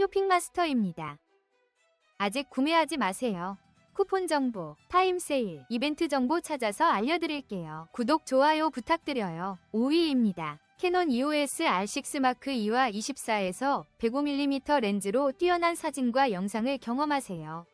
쇼핑마스터입니다. 아직 구매하지 마세요. 쿠폰 정보, 타임 세일, 이벤트 정보 찾아서 알려드릴게요. 구독, 좋아요 부탁드려요. 5위입니다. 캐논 EOS R6 마크 2와 24에서 105mm 렌즈로 뛰어난 사진과 영상을 경험하세요.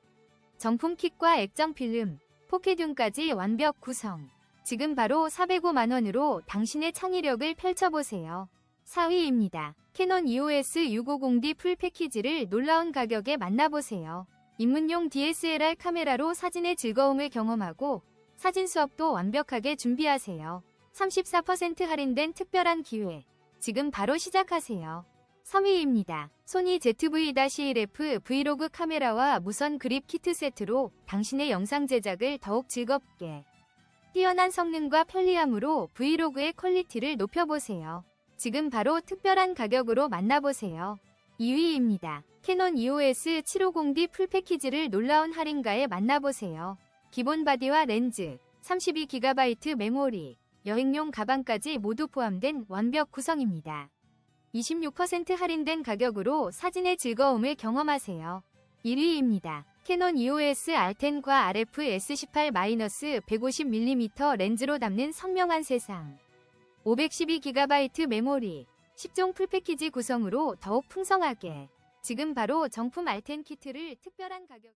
정품 kit과 액정 필름, 포켓dun까지 완벽 구성. 지금 바로 405만원으로 당신의 창의력을 펼쳐보세요. 4위입니다. 캐논 EOS 650D 풀 패키지를 놀라운 가격에 만나보세요. 입문용 DSLR 카메라로 사진의 즐거움을 경험하고 사진 수업도 완벽하게 준비하세요. 34% 할인된 특별한 기회. 지금 바로 시작하세요. 3위입니다. 소니 ZV-1F 브이로그 카메라와 무선 그립 키트 세트로 당신의 영상 제작을 더욱 즐겁게 뛰어난 성능과 편리함으로 브이로그의 퀄리티를 높여보세요. 지금 바로 특별한 가격으로 만나보세요. 2위입니다. 캐논 EOS 750D 풀 패키지를 놀라운 할인가에 만나보세요. 기본 바디와 렌즈, 32GB 메모리, 여행용 가방까지 모두 포함된 완벽 구성입니다. 26% 할인된 가격으로 사진의 즐거움을 경험하세요. 1위입니다. 캐논 EOS R10과 RF S18-150mm 렌즈로 담는 선명한 세상. 512GB 메모리, 10종 풀패키지 구성으로 더욱 풍성하게. 지금 바로 정품 R10 키트를 특별한 가격